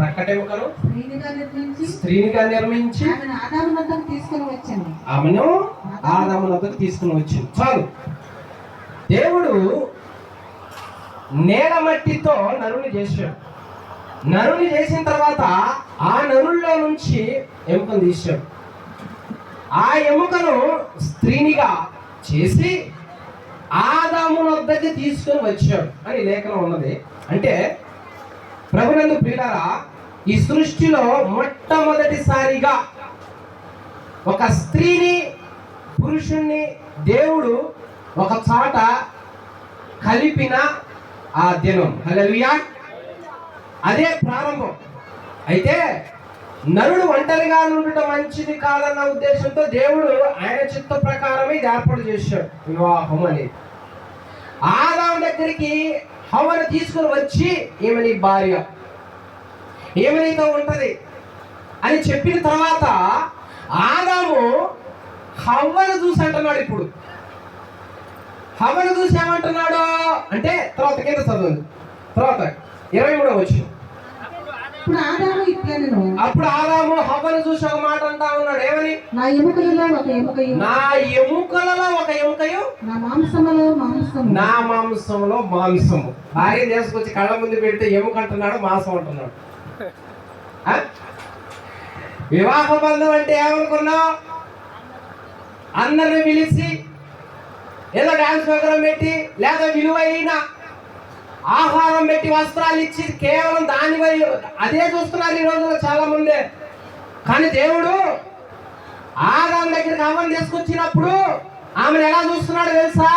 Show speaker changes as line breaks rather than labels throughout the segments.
ప్రక్కట ఎముకను
స్త్రీనిగా నిర్మించి
స్త్రీనిగా నిర్మించి
ఆమెను ఆదాము వద్దకు తీసుకుని వచ్చింది.
ఆమెను ఆదామునకు తీసుకుని వచ్చింది. చాలు. దేవుడు నేల మట్టితో నరుని చేశాడు. నరుని చేసిన తర్వాత ఆ నరుల్లో నుంచి ఎముకను తీశాడు. ఆ ఎముకను స్త్రీనిగా చేసి ఆదామున వద్దకి తీసుకుని వచ్చాడు అని లేఖనం ఉన్నది. అంటే ప్రభునందు ప్రియులారా ఈ సృష్టిలో మొట్టమొదటిసారిగా ఒక స్త్రీని పురుషుణ్ణి దేవుడు ఒక చాట కలిపిన ఆ దినం. హలలుయా అదే ప్రారంభం. అయితే నరుడు ఒంటరిగా ఉండటం మంచిది కాదన్న ఉద్దేశంతో దేవుడు ఆయన చిత్త ప్రకారమే ఇది ఏర్పాటు చేశాడు. వివాహం అనేది. ఆదాం దగ్గరికి హవను తీసుకుని వచ్చి ఈమె నీ భార్య. ఈమె నీతో ఉంటది? అని చెప్పిన తర్వాత ఆదాము హవ్వను చూసి అంటున్నాడు ఇప్పుడు. హవ్వను చూసి ఏమంటున్నాడు? అంటే తర్వాత కింద చదవండి తర్వాత ఇరవై మూడో
ఇట్లనెను.
అప్పుడు ఆదాము హవ్వను చూసి ఒక మాట అంటా ఉన్నాడు. ఏమని?
నా ఎముకలలో ఒక ఎముకయు.
నా ఎముకలలో ఒక ఎముకయు?
నా మాంసములో మాంసము.
నా మాంసంలో మాంసము. భార్య తీసుకొచ్చి కళ్ళ ముందు పెడితే ఎముక అంటున్నాడు మాంసం అంటున్నాడు? వివాహ బంధం అంటే ఏమనుకున్నావు? అందరిని పిలిచి ఏదో డాన్స్ ప్రోగ్రాం పెట్టి లేదా విలువైన ఆహారం పెట్టి వస్త్రాలు ఇచ్చి కేవలం దాని అదే చూస్తున్నారు ఈ రోజుల్లో చాలా మంది. కానీ దేవుడు ఆదాం దగ్గరికి అవ్వని తీసుకొచ్చినప్పుడు ఆమెను ఎలా చూస్తున్నాడు తెలుసా?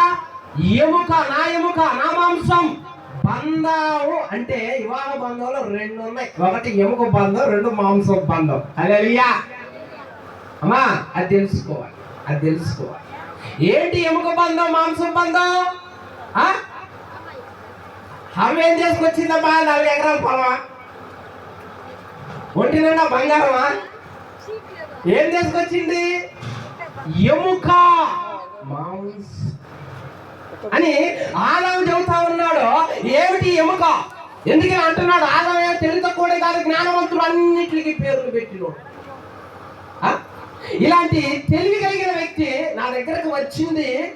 ఎముక నా ఎముక నా మాంసం. బంధాలు అంటే వివాహ బంధంలో రెండు ఉన్నాయి. ఒకటి ఎముక బంధం రెండు మాంసం బంధం. అలెలియా అమ్మా అది తెలుసుకోవాలి అది తెలుసుకోవాలి. ఏంటి ఎముక బంధం మాంసం బంధం? ఆ? ఏం చేసుకొచ్చిందమ్మా? నాలుగు ఎకరాల పొలమా? ఒంటి నిండా బంగారమా? ఏం చేసుకొచ్చింది? ఎముక. మాంస అని ఆదాము చెబుతా ఉన్నాడు. ఏమిటి ఎముక? ఎందుకని అంటున్నాడు? ఆదామే తెలియకూడే కాదు జ్ఞానవంతుడు అన్నిటికీ పేర్లు పెట్టినోడు. ఇలాంటి తెలివి కలిగిన వ్యక్తి నా దగ్గరకు వచ్చింది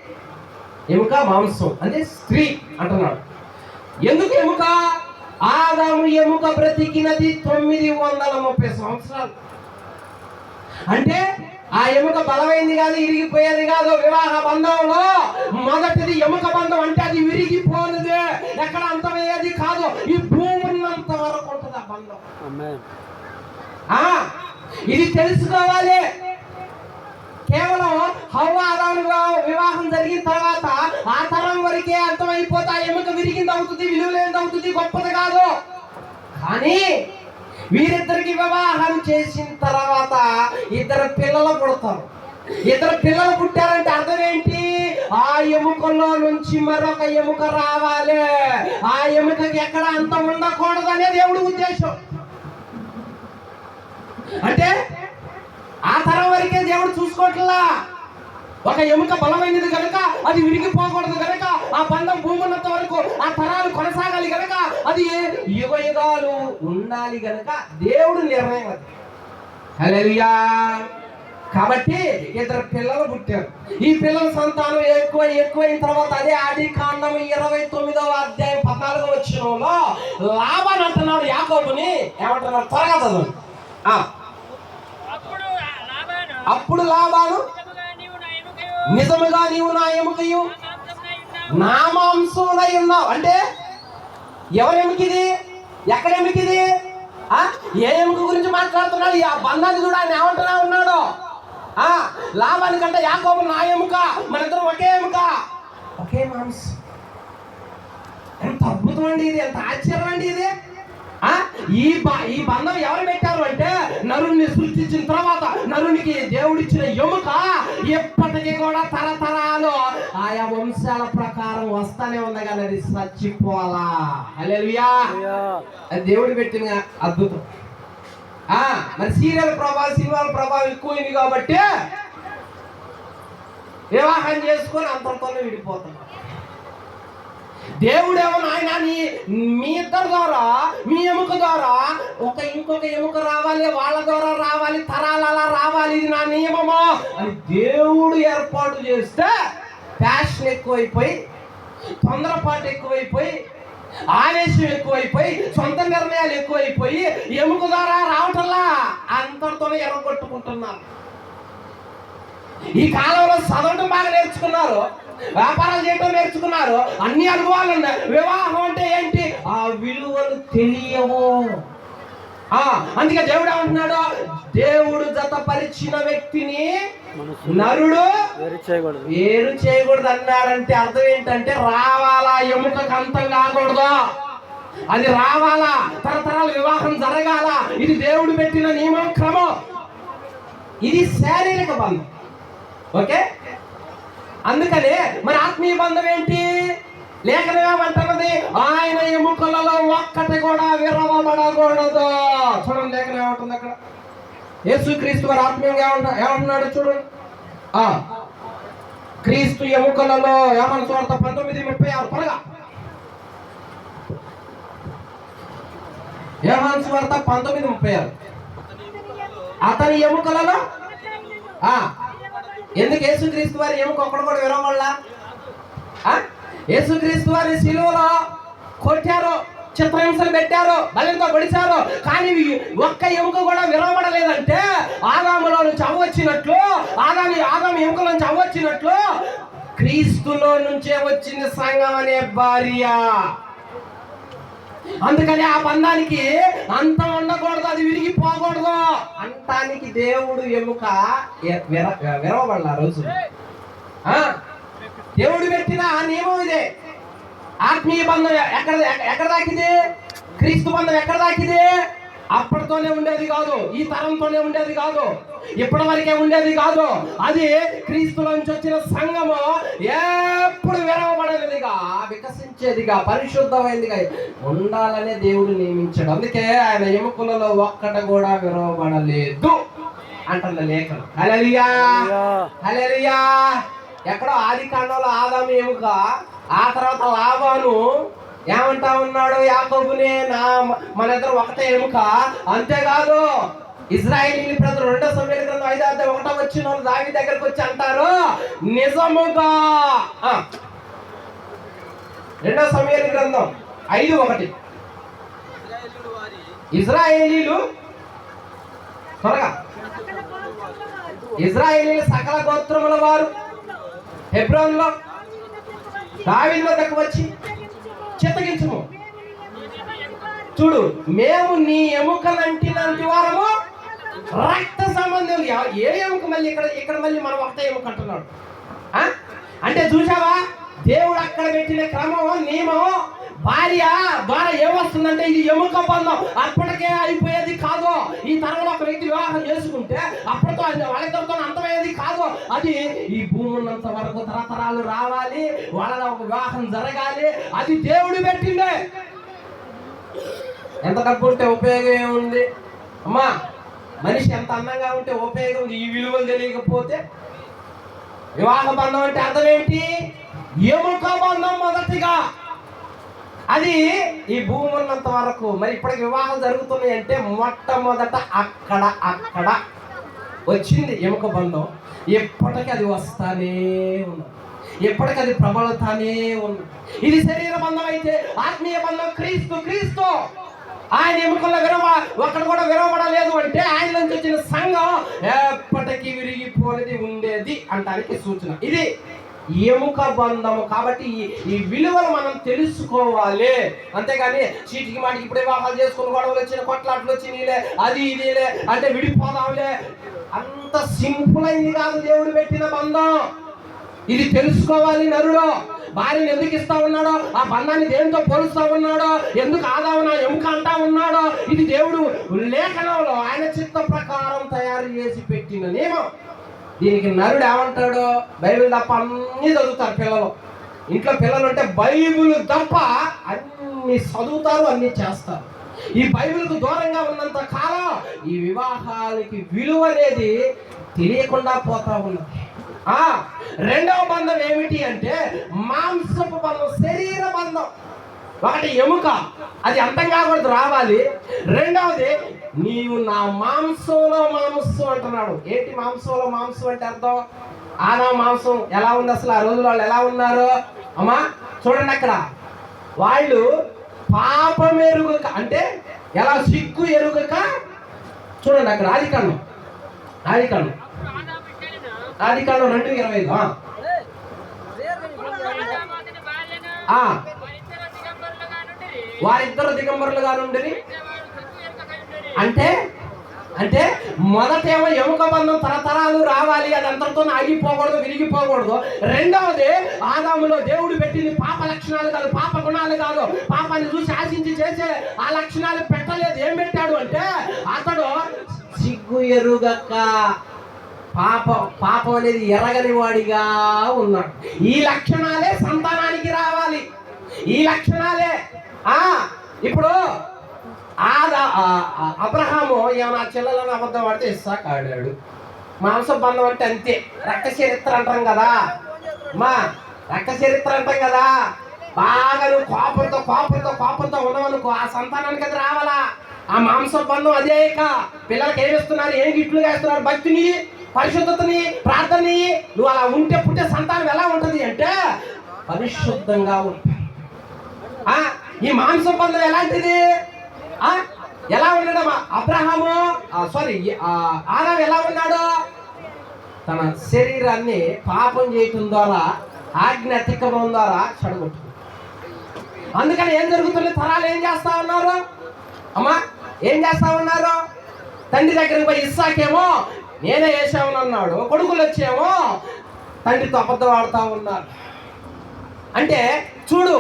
ఎముక మాంసం. అంటే స్త్రీ అంటున్నాడు. ఎందుకు ఎముక? ఆదాము ఎముక బ్రతికినది తొమ్మిది వందల ముప్పై సంవత్సరాలు. అంటే ఆ ఎముక బలమైంది కాదు ఇరిగిపోయేది కాదు. వివాహ బంధంలో మొదటిది ఎముక బంధం అంటే అది విరిగిపోనిదే. ఎక్కడ అంతమయ్యేది కాదు. ఈ భూమి ఉన్నంత వరకు ఉంటుంది ఆ బంధం. ఇది తెలుసుకోవాలి. కేవలం హవ్వ వివాహం జరిగిన తర్వాత ఆ తరం వరకే అర్థమైపోతా ఎముక విరిగింది అవుతుంది విలువలేనిది అవుతుంది గొప్పది కాదు. కానీ వీరిద్దరికి వివాహం చేసిన తర్వాత ఇద్దరు పిల్లలు పుడతారు. ఇద్దరు పిల్లలు పుట్టారంటే అర్థం ఏంటి? ఆ ఎముకల్లో నుంచి మరొక ఎముక రావాలి. ఆ ఎముకకి ఎక్కడ అంత ఉండకూడదు అనే దేవుడి ఉద్దేశం. అంటే ఆ తరం వరకే దేవుడు చూసుకోవట్లా? ఒక ఎముక బలమైనది కనుక అది విరిగిపోకూడదు కనుక ఆ బంధం భూమున్నంత వరకు ఆ తరాలు అది యుగ యుగాలు ఉండాలి కనుక దేవుడు నిర్ణయం అది. హల్లెలూయా. కాబట్టి ఇద్దరు పిల్లలు పుట్టారు. ఈ పిల్లల సంతానం ఎక్కువ ఎక్కువైన తర్వాత అదే ఆది కాండం ఇరవై తొమ్మిదవ అధ్యాయం పద్నాలుగో వచ్చినంలో లాభాన్ని అంటున్నాడు యాకోబుని. ఏమంటున్నాడు? త్వరగా చదవండి. ఆ,
అప్పుడు
లాభాలు
నిజముగా నీవు నా ఎముకయు.
నా
మాంసమునై ఉన్నావు.
అంటే ఎవరి ఎముకిది ఎక్కడ ఎముకిది ఏ ఎముక గురించి మాట్లాడుతున్నాడు? ఆ బంధాన్ని కూడా ఆయన ఏమంటున్నా ఉన్నాడు? ఆ? లాభానికంటే యాకోబు నా ఎముక మన ఒకే ఎముక. ఒకే మాంసం. ఎంత అద్భుతం అండి ఇది ఎంత ఆశ్చర్యం అండి ఇది. ఆ? ఈ ఈ బంధం ఎవరు పెట్టారు అంటే నరుణ్ణి సృష్టించిన తర్వాత నరునికి దేవుడిచ్చిన ఎముక ఎప్పటికీ కూడా తరతరాలు ఆయా వంశాల ప్రకారం వస్తానే ఉంది కానీ అది చచ్చిపోవాలా హల్లెలూయా దేవుడు పెట్టిన అద్భుతం. ఆ మరి సీరియల్ ప్రభావం సినిమాల ప్రభావం ఎక్కువైంది కాబట్టి వివాహం చేసుకొని అంతటితోనే విడిపోతున్నారు దేవుడేమో నాయన నీ మీ ఇద్దరు ద్వారా మీ ఎముక ద్వారా ఒక ఇంకొక ఎముక రావాలి వాళ్ళ ద్వారా రావాలి తరాలలా రావాలి ఇది నా నియమమా అని దేవుడు ఏర్పాటు చేస్తే ప్యాషన్ ఎక్కువైపోయి తొందరపాటు ఎక్కువైపోయి ఆవేశం ఎక్కువైపోయి సొంత నిర్ణయాలు ఎక్కువైపోయి ఎముక ద్వారా రావటంలా అంతటితోనే ఎర్రగొట్టుకుంటున్నారు. ఈ కాలంలో చదవటం బాగా నేర్చుకున్నారు వ్యాపారాలు చేయటం నేర్చుకున్నారు అన్ని అనుభవాలు ఉన్నాయి. వివాహం అంటే ఏంటి? ఆ విలువలు తెలియవు. అందుకే దేవుడు ఏమంటున్నాడు? దేవుడు జతపరిచిన వ్యక్తిని నరుడు
వేరు చేయకూడదు.
వేరు చేయకూడదు అన్నాడంటే అర్థం ఏంటంటే రావాలా? ఎముకకు అంతం కాకూడదు? అది రావాలా? తరతరాల వివాహం జరగాల? ఇది దేవుడు పెట్టిన నియమం క్రమం ఇది శారీరక బంధం. ఓకే? అందుకని మరి ఆత్మీయ బంధం ఏంటి? లేఖనమేమంటున్నది ఆయన ఎముకలలో ఒక్కటి కూడా విరవబడకూడదు చూడండి లేఖనం ఏమంటుంది అక్కడ? యేసుక్రీస్తు వారి వారు ఆత్మీయంగా ఏమంట ఏమంటున్నాడు చూడండి ఆ. క్రీస్తు ఎముకలలో ఏమని చూడత పంతొమ్మిది ముప్పై ఆరు త్వరగా. యోహాన్ సువార్త పంతొమ్మిది ముప్పై ఆరు. అతని ఎముకలలో? ఆ. ఎందుకు యేసుక్రీస్తు వారి ఎముక ఒక్కడు కూడా విరవబడలా ఆ? యేసుక్రీస్తు వారి శిలువలో కొట్టారు చిత్రహింసలు పెట్టారు బలంతో పొడిచారు. కానీ ఒక్క ఎముక కూడా విరవబడలేదంటే ఆదాములో నుంచి అవ్వచ్చినట్లు ఆదామి ఆదాము ఎముకల నుంచి అవ్వచ్చినట్లు క్రీస్తులో నుంచే వచ్చింది సంఘం అనే భార్య. అందుకని ఆ బంధానికి అంతం ఉండకూడదు అది విరిగిపోకూడదు. అంతానికి దేవుడు ఎముక విర- విరవబడాల రోజు. దేవుడు పెట్టిన ఆ నియమం ఇదే. ఆత్మీయ బంధం ఎక్కడ ఎక్కడ దాకింది? క్రీస్తు బంధం ఎక్కడ దాకింది? అప్పటితోనే ఉండేది కాదు ఈ తరంతోనే ఉండేది కాదు ఇప్పటి వరకే ఉండేది కాదు. అది క్రీస్తులోంచి వచ్చిన సంఘము ఎప్పుడు విరవబడేదిగా వికసించేదిగా పరిశుద్ధమైనదిగా ఉండాలనే దేవుడు నియమించాడు. అందుకే ఆయన ఎముకలలో ఒక్కట కూడా విరవబడలేదు అంటున్న లేఖనం హల్లెలూయా! హల్లెలూయా! ఎక్కడో ఆది కాండంలో ఆదాము ఎముక ఆ తర్వాత లాభాను ఏమంటా ఉన్నాడు? యాకోబునే నా మన ఇద్దరు ఒకటే ఎముక అంతేకాదు ఇజ్రాయిల్ ప్రజలు రెండో సమయాల గ్రంథం ఐదో అర్థం ఒకటో వచ్చిన వాళ్ళు దావి దగ్గరకు వచ్చి అంటారు నిజముగా. రెండో సమయాల గ్రంథం ఐదు ఒకటి. ఇజ్రాయేలీలు త్వరగా. ఇజ్రాయేలీల సకల గోత్రముల వారు హెబ్రాన్లో దావీదు వద్దకు వచ్చి చిత్తగించము. చూడు మేము నీ ఎముకలంటినంటి వారము రక్త సంబంధం ఏ ఎముక మళ్ళీ ఇక్కడ ఇక్కడ మళ్ళీ మనం ఒకటే ఎముక అంటున్నాడు? అంటే చూసావా దేవుడు అక్కడ పెట్టిన క్రమం నియమం భార్య ద్వారా ఏమొస్తుందంటే ఇది ఎముక బంధం. అప్పటికే అయిపోయేది కాదు. ఈ తరంలో ఒక వ్యక్తి వివాహం చేసుకుంటే అప్పటితో వాళ్ళిద్దరితో అంతమయ్యేది కాదు. అది ఈ భూమి ఉన్నంత వరకు తరతరాలు రావాలి. వాళ్ళ ఒక వివాహం జరగాలి. అది దేవుడు పెట్టిండే. ఎంత డబ్బు ఉంటే ఉపయోగం ఏముంది? అమ్మా మనిషి ఎంత అందంగా ఉంటే ఉపయోగం ఉంది? ఈ విలువలు తెలియకపోతే వివాహ బంధం అంటే అర్థం ఏంటి? ఎముక బంధం మొదటిగా. అది ఈ భూమి ఉన్నంత వరకు. మరి ఇప్పటికి వివాహాలు జరుగుతున్నాయి అంటే మొట్టమొదట అక్కడ అక్కడ వచ్చింది ఎముక బంధం. ఎప్పటికీ అది వస్తానే ఉన్నది. ఎప్పటికీ అది ప్రబలతానే ఉంది ఇది శరీర బంధం అయితే ఆత్మీయ బంధం క్రీస్తు క్రీస్తు. ఆయన ఎముకల్లో విరవ ఒక్కడ కూడా విరవబడలేదు అంటే ఆయన నుంచి వచ్చిన సంఘం ఎప్పటికీ విరిగిపోనిది ఉండేది అంటానికి సూచన. ఇది ఎముక బంధము కాబట్టి ఈ- ఈ విలువలు మనం తెలుసుకోవాలి. అంతేగాని చీటికి మాటికి ఇప్పుడే వివాహాలు చేసుకుని గొడవలు వచ్చిన కొట్లాట్లు వచ్చినాయిలే అది ఇదిలే అంటే విడిపోదాంలే. అంత సింపుల్ అయింది కాదు దేవుడు పెట్టిన బంధం. ఇది తెలుసుకోవాలి నరుడు. భార్యను ఎందుకు ఇస్తా ఉన్నాడో ఆ బంధాన్ని దేనితో పోలుస్తా ఉన్నాడో ఎందుకు ఆదావు నా ఎముక అంటా ఉన్నాడో ఇది దేవుడు లేఖనంలో ఆయన చిత్త ప్రకారం తయారు చేసి పెట్టిన నియమం. దీనికి నరుడు ఏమంటాడు? బైబిల్ తప్ప అన్నీ చదువుతారు పిల్లలు. ఇంట్లో పిల్లలు అంటే బైబిల్ తప్ప అన్ని చదువుతారు అన్ని చేస్తారు. ఈ బైబిల్కు దూరంగా ఉన్నంత కాలం ఈ వివాహాలకి విలువ అనేది తెలియకుండా పోతా ఉన్నది. రెండవ బంధం ఏమిటి అంటే మాంసపు బంధం శరీర బంధం. ఒకటి ఎముక అది అర్థం కాకూడదు రావాలి రెండవది నీవు నా మాంసంలో మాంసం అంటున్నాడు ఏంటి మాంసంలో మాంసం అంటే అర్థం ఆనా మాంసం ఎలా ఉంది అసలు ఆ రోజుల్లో వాళ్ళు ఎలా ఉన్నారు అమ్మా చూడండి అక్కడ వాళ్ళు పాపం ఎరుగక అంటే ఎలా సిగ్గు ఎరుగక చూడండి అక్కడ ఆది కన్ను ఆది కన్ను ఆది రెండు ఇరవై ఐదు ఆ.
ఆదామాతని బాల్యను
ఆ,
వారిద్దరు దిగంబరులుగా నుండిరి.
వారిద్దరు దిగంబరులుగా నుండి అంటే అంటే మొదటేమో ఎముక బంధం తరతరాలు రావాలి అది అంతటితో ఆగిపోకూడదు విరిగిపోకూడదు. రెండవది ఆదాములో దేవుడు పెట్టింది పాప లక్షణాలు కాదు పాప గుణాలు కాదు. పాపాన్ని చూసి ఆశించి చేసే ఆ లక్షణాలు పెట్టలేదు. ఏం పెట్టాడు అంటే అతడు సిగ్గు ఎరుగక పాప పాపం అనేది ఎరగని వాడిగా ఉన్నాడు. ఈ లక్షణాలే సంతానానికి రావాలి. ఈ లక్షణాలే ఇప్పుడు అబ్రహాము ఏమైనా చెల్లెలను అబద్ధం ఆడితే ఇస్సాక్ ఆడాడు మాంస బంధం అంటే అంతే. రక్త చరిత్ర అంటాం కదా. మా రక్త చరిత్ర అంటాం కదా. బాగా నువ్వు కోపంతో కోపంతో కోపంతో ఉండవనుకో ఆ సంతానానికి అది రావాలా? ఆ మాంస బంధం అదే ఇక. పిల్లలకి ఏమి ఇస్తున్నారు? ఏం గిట్లు వేస్తున్నారు భక్తిని పరిశుద్ధతని ప్రార్థనని. నువ్వు అలా ఉంటే పుట్టే సంతానం ఎలా ఉంటుంది అంటే పరిశుద్ధంగా ఉంటాయి ఈ మాంసం బంధం ఎలాంటిది? ఎలా ఉన్నాడు అబ్రహాము? సారీ ఆదాం ఎలా ఉన్నాడు? తన శరీరాన్ని పాపం చేయటం ద్వారా ఆజ్ఞ అతిక్రమం ద్వారా చెడగొట్టు అందుకని ఏం జరుగుతుంది? తరాలు ఏం చేస్తా ఉన్నారు? అమ్మా ఏం చేస్తా ఉన్నారు? తండ్రి దగ్గరికి పోయి ఇస్సాకేమో నేనే వేసామని అన్నాడు. కొడుకులు వచ్చేమో తండ్రితో అబద్ధం ఆడుతూ ఉన్నారు. అంటే చూడు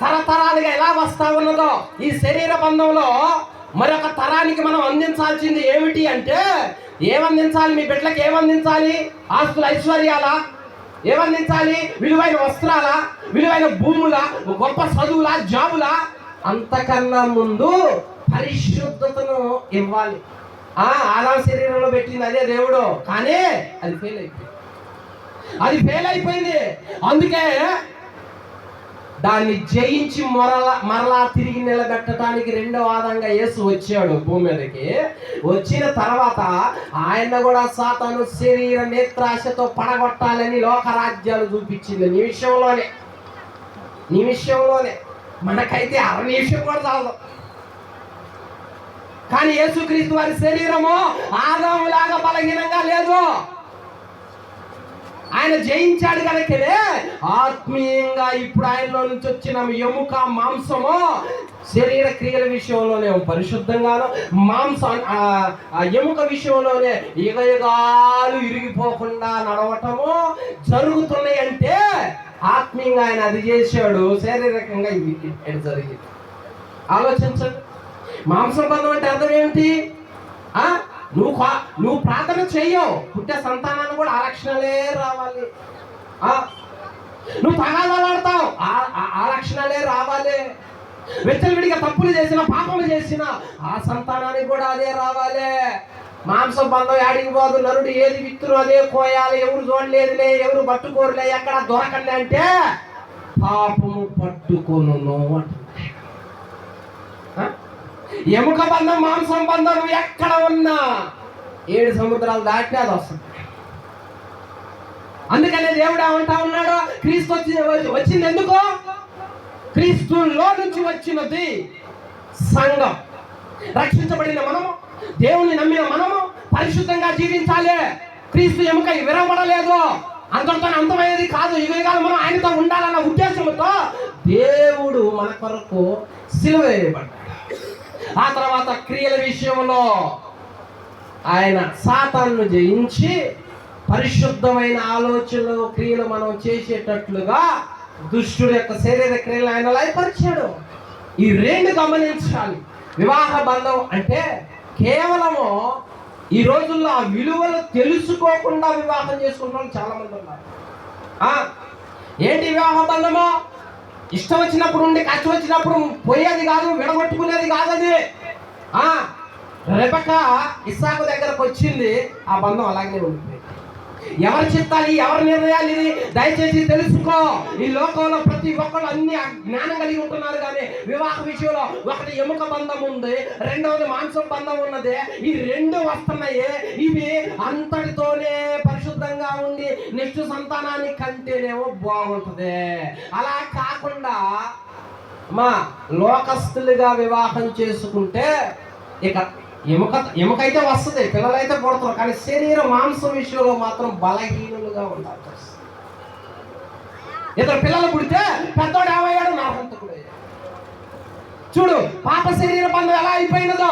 తరతరాలుగా ఎలా వస్తా ఉన్నదో ఈ శరీర బంధంలో మరొక తరానికి మనం అందించాల్సింది ఏమిటి అంటే ఏమందించాలి? మీ బిడ్డలకు ఏమందించాలి? ఆస్తుల ఐశ్వర్యాలా? ఏమందించాలి? విలువైన వస్త్రాలా? విలువైన భూముల? గొప్ప చదువులా? జాబులా? అంతకన్నా ముందు పరిశుద్ధతను ఇవ్వాలి. ఆ ఆదాం శరీరంలో పెట్టింది అదే దేవుడు. కానీ అది ఫెయిల్ అయిపోయింది. అది ఫెయిల్ అయిపోయింది. అందుకే దాన్ని జయించి మరలా మరలా తిరిగి నిలబెట్టడానికి రెండో ఆదంగా యేసు వచ్చాడు భూమి మీదకి. వచ్చిన తర్వాత ఆయన కూడా సాతాను శరీర నేత్రాశతో పడగొట్టాలని లోకరాజ్యాలు చూపించింది. నిమిషంలోనే నిమిషంలోనే. మనకైతే అర నిమిషం కూడా చాలదు. కానీ యేసుక్రీస్తు వారి శరీరము ఆదాములాగా బలహీనంగా లేదు. ఆయన జయించాడు కనుకనే ఆత్మీయంగా ఇప్పుడు ఆయనలో నుంచి వచ్చిన ఎముక మాంసము శరీర క్రియల విషయంలోనే పరిశుద్ధంగాను మాంసం ఆ, ఎముక విషయంలోనే యుగయుగాలు ఇరిగిపోకుండా నడవటము జరుగుతున్నాయి అంటే ఆత్మీయంగా ఆయన అది చేశాడు. శారీరకంగా ఇది జరిగింది. ఆలోచించండి. మాంసం బంధం అంటే అర్థం ఏమిటి? ఆ? నువ్వు నువ్వు ప్రార్థన చెయ్యవు. పుట్టే సంతానాన్ని కూడా ఆరక్షణలే రావాలి. నువ్వు తగాదాలాడతావు ఆ- ఆ- రావాలి. విడిగా తప్పులు చేసిన పాపములు చేసిన ఆ సంతానానికి కూడా అదే రావాలి. మాంసం బంధం యాడికి పోదు నరుడు ఏది విత్తురు అదే కోయాలి. ఎవరు చూడలేదులే ఎవరు పట్టుకోరులే ఎక్కడ దొరకండి అంటే పాపము పట్టుకొను అంట. ఎముక బంధం మాంసం బంధం నువ్వు ఎక్కడ ఉన్నా ఏడు సముద్రాలు దాటినా అది వస్తుంది. అందుకనే దేవుడు ఏమంటా ఉన్నాడు క్రీస్తు వచ్చి వచ్చింది ఎందుకు? క్రీస్తులో నుంచి వచ్చినది సంఘం. రక్షించబడిన మనము దేవుని నమ్మిన మనము పరిశుద్ధంగా జీవించాలి. క్రీస్తు ఎముక విరవబడలేదు అంతటితో అంతమయ్యేది కాదు. యుగయుగాలు మనం ఆయనతో ఉండాలన్న ఉద్దేశంతో దేవుడు మన కొరకు సిలువ వేయబడ్డాడు. ఆ తర్వాత క్రియల విషయంలో ఆయన సాతాన్ను జయించి పరిశుద్ధమైన ఆలోచనలు క్రియలు మనం చేసేటట్లుగా దుష్టుడు యొక్క శరీర క్రియలు ఆయన లయపరిచాడు. ఈ రెండు గమనించాలి. వివాహ బంధం అంటే కేవలము ఈ రోజుల్లో ఆ విలువలు తెలుసుకోకుండా వివాహం చేసుకున్న చాలా మంది ఉన్నారు. ఏంటి వివాహ బంధము? ఇష్టం వచ్చినప్పుడు ఉండి కష్టం వచ్చినప్పుడు పోయేది కాదు విడగొట్టుకునేది కాదు అది. ఆ రెబక ఇస్సాకు దగ్గరకు వచ్చింది ఆ బంధం అలాగే ఉండిపోయింది. ఎవరి చిత్తాలు ఎవరి నిర్ణయాలు ఇది? దయచేసి తెలుసుకో. ఈ లోకంలో ప్రతి ఒక్కరు అన్ని జ్ఞానం కలిగి ఉంటున్నారు కానీ వివాహ విషయంలో ఒకటి ఎముక బంధం ఉంది రెండవది మాంసం బంధం ఉన్నది. ఈ రెండు వస్తున్నాయి. ఇవి అంతటితోనే పరిశుద్ధంగా ఉండి నెక్స్ట్ సంతానాన్ని కంటేనేమో బాగుంటుంది. అలా కాకుండా మా లోకస్తులుగా వివాహం చేసుకుంటే ఇక ఎముక ఎముకైతే వస్తుంది పిల్లలైతే పుడతారు కానీ శరీర మాంసం విషయంలో మాత్రం బలహీనులుగా ఉండాలి ఇద్దరు పిల్లలు పుడితే పెద్దోడు ఏమయ్యాడు నరహంతకుడు అయ్యాడు. చూడు పాప శరీర బంధం ఎలా అయిపోయినదో.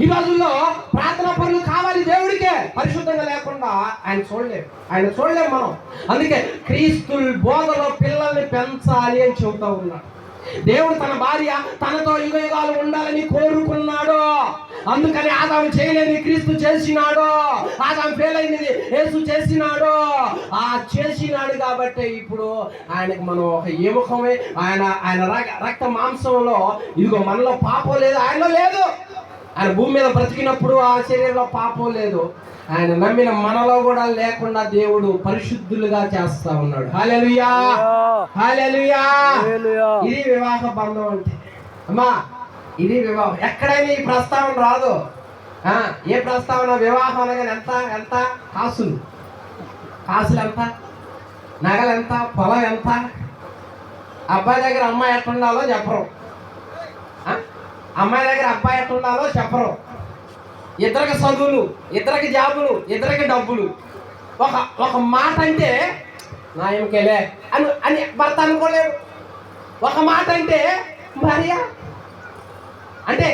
ఈ రోజుల్లో ప్రార్థనా పనులు కావాలి దేవుడికే పరిశుద్ధంగా లేకుండా ఆయన చూడలేము ఆయన చూడలేము మనం. అందుకే క్రీస్తు బోధలో పిల్లల్ని పెంచాలి అని చెబుతా ఉన్నాడు దేవుడు తన భార్య తనతో యుగ యుగాలు ఉండాలని కోరుకున్నాడు. అందుకని ఆదాం చేయలేని క్రీస్తు చేసినాడు. ఆదాం ఫెయిల్ అయినది యేసు చేసినాడు. ఆ చేసినాడు కాబట్టి ఇప్పుడు ఆయనకు మనం ఒక ఎముఖమే ఆయన ఆయన రక్త మాంసంలో ఇదిగో మనలో పాపం లేదు ఆయనలో లేదు. ఆయన భూమి మీద బ్రతికినప్పుడు ఆ శరీరంలో పాపం లేదు. ఆయన నమ్మిన మనలో కూడా లేకుండా దేవుడు పరిశుద్ధులుగా చేస్తా ఉన్నాడు. హాలెలుయా హాలెలుయా ఇది వివాహ బంధం అంటే. అమ్మా ఇది వివాహం. ఎక్కడైనా ఈ ప్రస్తావన రాదు. ఏ ప్రస్తావన? వివాహం అనగానే ఎంత ఎంత? కాసులు. కాసులు ఎంత? నగలు ఎంత? పొలం ఎంత? అబ్బాయి దగ్గర అమ్మాయి ఎట్లా ఉండాలో చెప్పరు? అమ్మాయి దగ్గర అబ్బాయి ఎట్లా ఉండాలో చెప్పరు. ఇద్దరికి చదువులు ఇద్దరికి జాబులు ఇద్దరికి డబ్బులు. ఒక ఒక మాట అంటే నా ఏమికేలే అని అని భర్త అనుకోలేడు ఒక మాట అంటే భార్య అంటే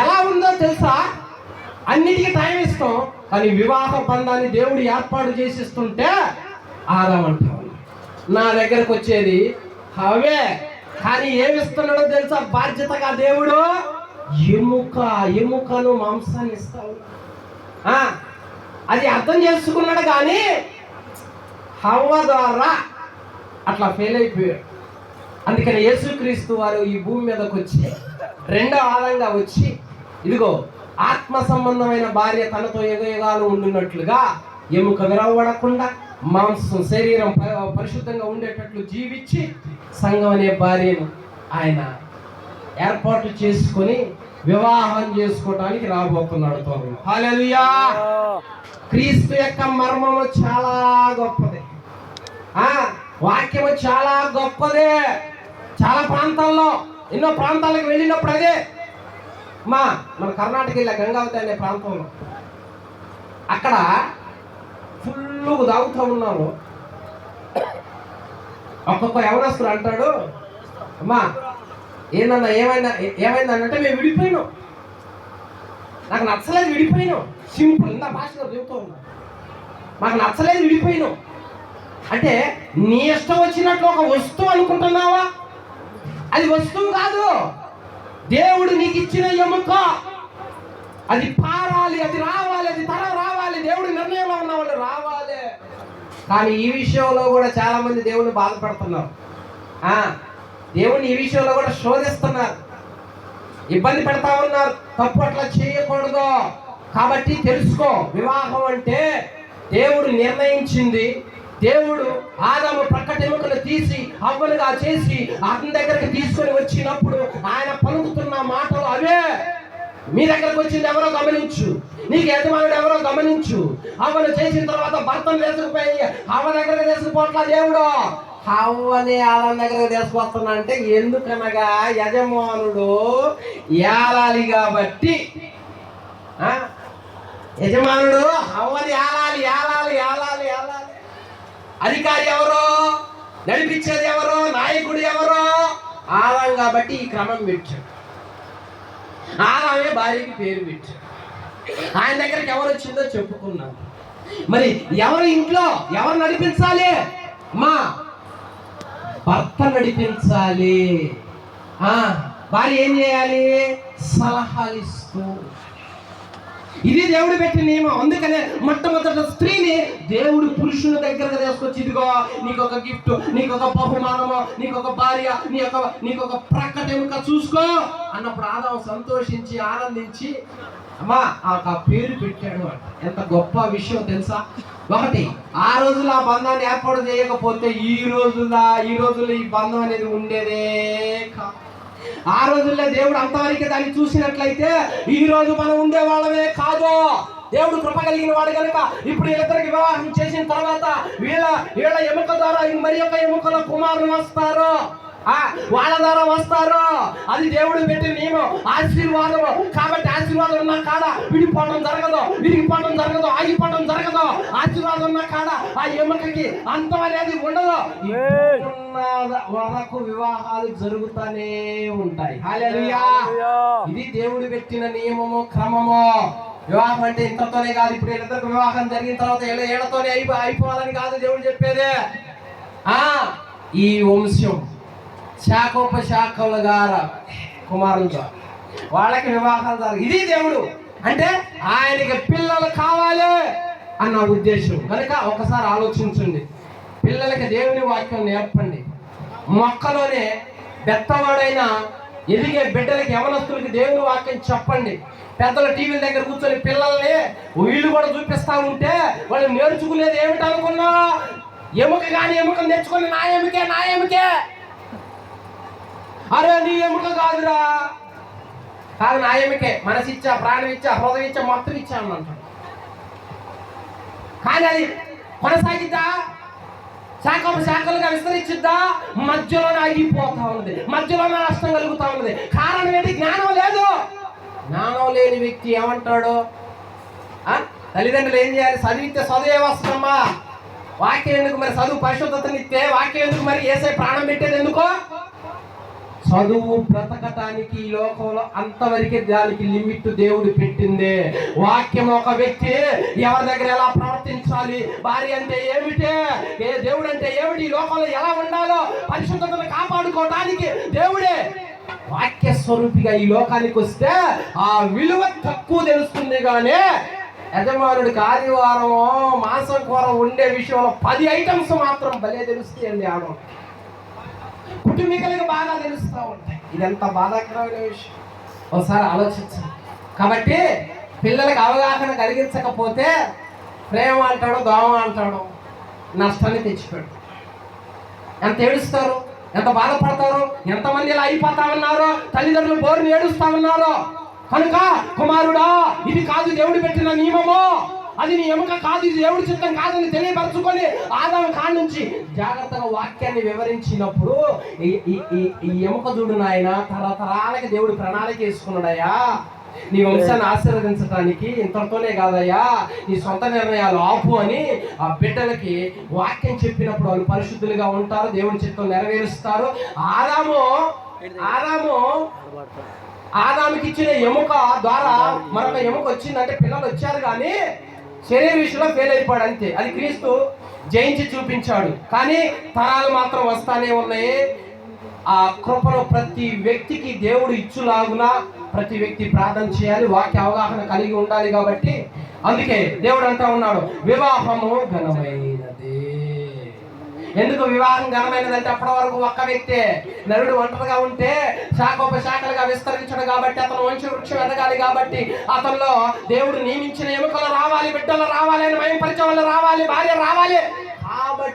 ఎలా ఉందో తెలుసా? అన్నిటికీ టైం ఇస్తాం కానీ వివాహ బంధాన్ని దేవుడు ఏర్పాటు చేసిస్తుంటే ఆదామంటాం నా దగ్గరకు వచ్చేది అవే కానీ ఏమిస్తున్నాడో తెలుసా? బాధ్యతగా దేవుడు ఎముక ఎముకను మాంసాన్ని ఇస్తావు. అది అర్థం చేసుకున్నాడు కానీ హవ్వ ద్వారా అట్లా ఫెయిల్ అయిపోయాడు. అందుకని యేసుక్రీస్తు వారు ఈ భూమి మీదకి వచ్చి రెండో ఆదంగా వచ్చి ఇదిగో ఆత్మ సంబంధమైన భార్య తనతో యుగయుగాలు ఉండినట్లుగా ఎముక విరవబడకుండా మాంసం శరీరం పరిశుద్ధంగా ఉండేటట్లు జీవించి సంఘం అనే భార్యను ఆయన ఏర్పాటు చేసుకొని వివాహం చేసుకోవడానికి రాబోతున్నాడు త్వరలో హల్లెలూయా! క్రీస్తు యొక్క మర్మము చాలా గొప్పది. ఆ వాక్యము చాలా గొప్పదే. చాలా ప్రాంతాల్లో ఎన్నో ప్రాంతాలకు వెళ్ళినప్పుడు అదే. మా మన కర్ణాటక ఇలా గంగావతి అనే ప్రాంతంలో. అక్కడ ఫుల్గా తాగుతూ ఉన్నారు. ఒక్కొక్క యవనస్తుడు అంటాడు అమ్మా ఏందన్నా ఏమైందా ఏమైంది అన్నట్టు మేము విడిపోయినాం. నాకు నచ్చలేదు విడిపోయినాం. సింపుల్ ఇంత భాషలో చెబుతూ ఉన్నా. మాకు నచ్చలేదు విడిపోయినాం. అంటే నీ ఇష్టం వచ్చినట్లు ఒక వస్తువు అనుకుంటున్నావా? అది వస్తువు కాదు. దేవుడు నీకు ఇచ్చిన ఎముక. అది పారాలి అది రావాలి అది తరం రావాలి. దేవుడు నిర్ణయంలో ఉన్న వాళ్ళు రావాలి. కానీ ఈ విషయంలో కూడా చాలా మంది దేవుడిని బాధపడుతున్నారు. దేవుని ఈ విషయంలో కూడా శోధిస్తున్నారు. ఇబ్బంది పెడతా ఉన్నారు. తప్పు అట్లా చేయకూడదు. కాబట్టి తెలుసుకో వివాహం అంటే దేవుడు నిర్ణయించింది. దేవుడు ఆదాము ప్రక్కటెముకను తీసి అవ్వలుగా చేసి అతని దగ్గరికి తీసుకొని వచ్చినప్పుడు ఆయన పలుకుతున్న మాటలు అవే. మీ దగ్గరకు వచ్చింది ఎవరో గమనించు. నీకు యజమానుడు ఎవరో గమనించు. అవ్వను చేసిన తర్వాత భర్తను వేసుకుపోయి అవ్వ దగ్గర వేసుకుపోట్లా దేవుడు. అవ్వని ఆలం దగ్గరకు తీసుకొస్తున్నా అంటే ఎందుకనగా యజమానుడు ఏలాలి కాబట్టి యజమానుడు అవ్వని ఏలాలి ఏలాలి ఏలాలి ఏలాలి. అధికారి ఎవరో నడిపించేది ఎవరో నాయకుడు ఎవరో ఆలం కాబట్టి ఈ క్రమం పెట్టాడు. ఆలమే భార్యకి పేరు పెట్టాడు. ఆయన దగ్గరికి ఎవరు వచ్చిందో చెప్పుకున్నాను మరి ఎవరు ఇంట్లో ఎవరు నడిపించాలి? మా భర్త నడిపించాలి. ఆ భార్య ఏం చేయాలి? సలహాలు ఇస్తూ. ఇది దేవుడు పెట్టిన నియమం. అందుకనే మొట్టమొదట స్త్రీని దేవుడు పురుషుని దగ్గరకు తీసుకొచ్చి ఇదిగో నీకు ఒక గిఫ్ట్ నీకు ఒక బహుమానము నీకు ఒక భార్య నీ యొక్క నీకు ఒక ప్రక్కటెముక చూసుకో. అన్నప్పుడు ఆదాం సంతోషించి ఆనందించి అమ్మా ఆ ఆ పేరు పెట్టాడు అంట. ఎంత గొప్ప విషయం తెలుసా? ఒకటి ఆ రోజుల్లో ఆ బంధాన్ని ఏర్పాటు చేయకపోతే ఈ రోజుల్లో ఈ రోజుల్లో ఈ బంధం అనేది ఉండేదే ఆ రోజుల్లో దేవుడు అంతవరకే దాన్ని చూసినట్లయితే ఈ రోజు మనం ఉండే వాళ్ళమే కాదు. దేవుడు కృప కలిగిన వాడు కనుక ఇప్పుడు వీళ్ళిద్దరికి వివాహం చేసిన తర్వాత వీళ్ళ వీళ్ళ ఎముక ద్వారా మరి యొక్క ఎముకల కుమారులు వస్తారు. వాళ్ళ ద్వారా వస్తారు. అది దేవుడు పెట్టిన నియమం. ఆశీర్వాదం కాబట్టి ఆశీర్వాదం ఉన్న కాడ? విడిపోవడం జరగదు. విరిగిపోవడం జరగదు. ఆగిపోవడం జరగదు. ఆశీర్వాదం ఉన్న కాడ? ఆ ఎముకకి అంతం అనేది ఉండదు. వరకు వివాహాలు జరుగుతూనే ఉంటాయి. ఇది దేవుడు పెట్టిన నియమము క్రమము. వివాహం అంటే ఇంతతోనే కాదు. ఇప్పుడు వీళ్ళిద్దరికి వివాహం జరిగిన తర్వాత ఏళ్ళ ఏళ్ళతోనే అయిపో అయిపోవాలని కాదు దేవుడు చెప్పేదే. ఆ ఈ వంశం. శాఖోపశాఖల గార కుమారులతో వాళ్ళకి వివాహాలు జరగ ఇది దేవుడు. అంటే ఆయనకి పిల్లలు కావాలి అన్న ఉద్దేశం. కనుక ఒకసారి ఆలోచించండి. పిల్లలకి దేవుని వాక్యం నేర్పండి. మొక్కలోనే బెత్తవాడైన ఎదిగే బిడ్డలకి యవనస్తులకి దేవుని వాక్యం చెప్పండి. పెద్దల టీవీల దగ్గర కూర్చొని పిల్లల్ని వీళ్ళు కూడా చూపిస్తా ఉంటే వాళ్ళు నేర్చుకునేది ఏమిటనుకున్నా? ఎముక కానీ ఎముక నేర్చుకుని నా ఎముకే నా ఎముకే. అరే నీ ఎముక కాదురా. కాదు నా ఎముకే. మనసు ఇచ్చా ప్రాణం ఇచ్చా హృదయం ఇచ్చా మొత్తం ఇచ్చాను అంటాడు. కానీ అది కొనసాగిద్దా? శాఖ శాఖలుగా విస్తరించిద్దా? మధ్యలోనే ఆగిపోతా ఉన్నది. మధ్యలోనే నష్టం కలుగుతా ఉన్నది. కారణం ఏంటి? జ్ఞానం లేదు. జ్ఞానం లేని వ్యక్తి ఏమంటాడు? తల్లిదండ్రులు ఏం చేయాలి? చదివితే చదువే వస్తుందమ్మా. వాక్యం ఎందుకు మరి? చదువు పరిశుద్ధతనిస్తే వాక్యం ఎందుకు మరి? ఏసై ప్రాణం పెట్టేది ఎందుకో? చదువు బ్రతకటానికి ఈ లోకంలో అంతవరకే దానికి లిమిట్ దేవుడు పెట్టిందే. వాక్యం ఒక వ్యక్తి ఎవరి దగ్గర ఎలా ప్రవర్తించాలి? భార్య అంటే ఏమిటే? ఏ దేవుడు అంటే ఏమిటి? ఈ లోకంలో ఎలా ఉండాలో పరిశుద్ధతను కాపాడుకోవడానికి దేవుడే. వాక్య స్వరూపిగా ఈ లోకానికి వస్తే ఆ విలువ తక్కువ తెలుస్తుంది కానీ యజమానుడికి ఆదివారం మాసం కూర ఉండే విషయంలో పది ఐటమ్స్ మాత్రం భలే తెలుస్తాయండి ఆడవాళ్ళకి కుటుంబీకులకు బాగా తెలుస్తూ ఉంటాయి. ఇదంతా బాధాకరమైన విషయం. ఒకసారి ఆలోచించండి. కాబట్టి పిల్లలకు అవగాహన కలిగించకపోతే ప్రేమ అంటాడు దోమ అంటాడు నష్టాన్ని తెచ్చిపెడు ఎంత ఏడుస్తారు? ఎంత బాధపడతారు? ఎంతమంది ఇలా అయిపోతా ఉన్నారు? తల్లిదండ్రులు బోరుని ఏడుస్తా ఉన్నారు? కనుక కుమారుడా ఇది కాదు దేవుడు పెట్టిన నియమము. అది నీ ఎముక కాదు ఇది దేవుడి చిత్తం కాదని తెలియపరచుకొని ఆదాము కాడి నుంచి జాగ్రత్తగా వాక్యాన్ని వివరించినప్పుడు ఈ- ఈ- ఎముక చూడు నాయన తరతరాలకి దేవుడు ప్రణాళిక వేసుకున్నాడయ్యా నీ వంశాన్ని ఆశీర్వదించడానికి ఇంతతోనే కాదయ్యా. నీ సొంత నిర్ణయాలు ఆపు అని ఆ బిడ్డలకి వాక్యం చెప్పినప్పుడు వాళ్ళు పరిశుద్ధులుగా ఉంటారు దేవుని చిత్తం నెరవేరుస్తారు. ఆదాము ఆదాము ఆదాముకి ఇచ్చిన ఎముక ద్వారా మరొక ఎముక వచ్చిందంటే పిల్లలు వచ్చారు కానీ శరీర విషయంలో ఫెయిల్ అయిపోయాడు అంతే. అది క్రీస్తు జయించి చూపించాడు. కానీ తరాలు మాత్రం వస్తానే ఉన్నాయి. ఆ కృపను ప్రతి వ్యక్తికి దేవుడు ఇచ్చులాగున ప్రతి వ్యక్తి ప్రార్థన చేయాలి వాక్య అవగాహన కలిగి ఉండాలి కాబట్టి అందుకే దేవుడు అంటా ఉన్నాడు వివాహము ఘనమై ఎందుకు వివాహం ఘనమైనదంటే అప్పటి వరకు ఒక్క వ్యక్తే నరుడు ఒంటరిగా ఉంటే శాఖోపశాఖలుగా విస్తరించడం కాబట్టి అతను వంశ వృక్షం ఎదగాలి కాబట్టి అతనిలో దేవుడు నియమించిన ఎముకలు రావాలి బిడ్డలు రావాలి అని భయం పరిచయం రావాలి భార్య రావాలి.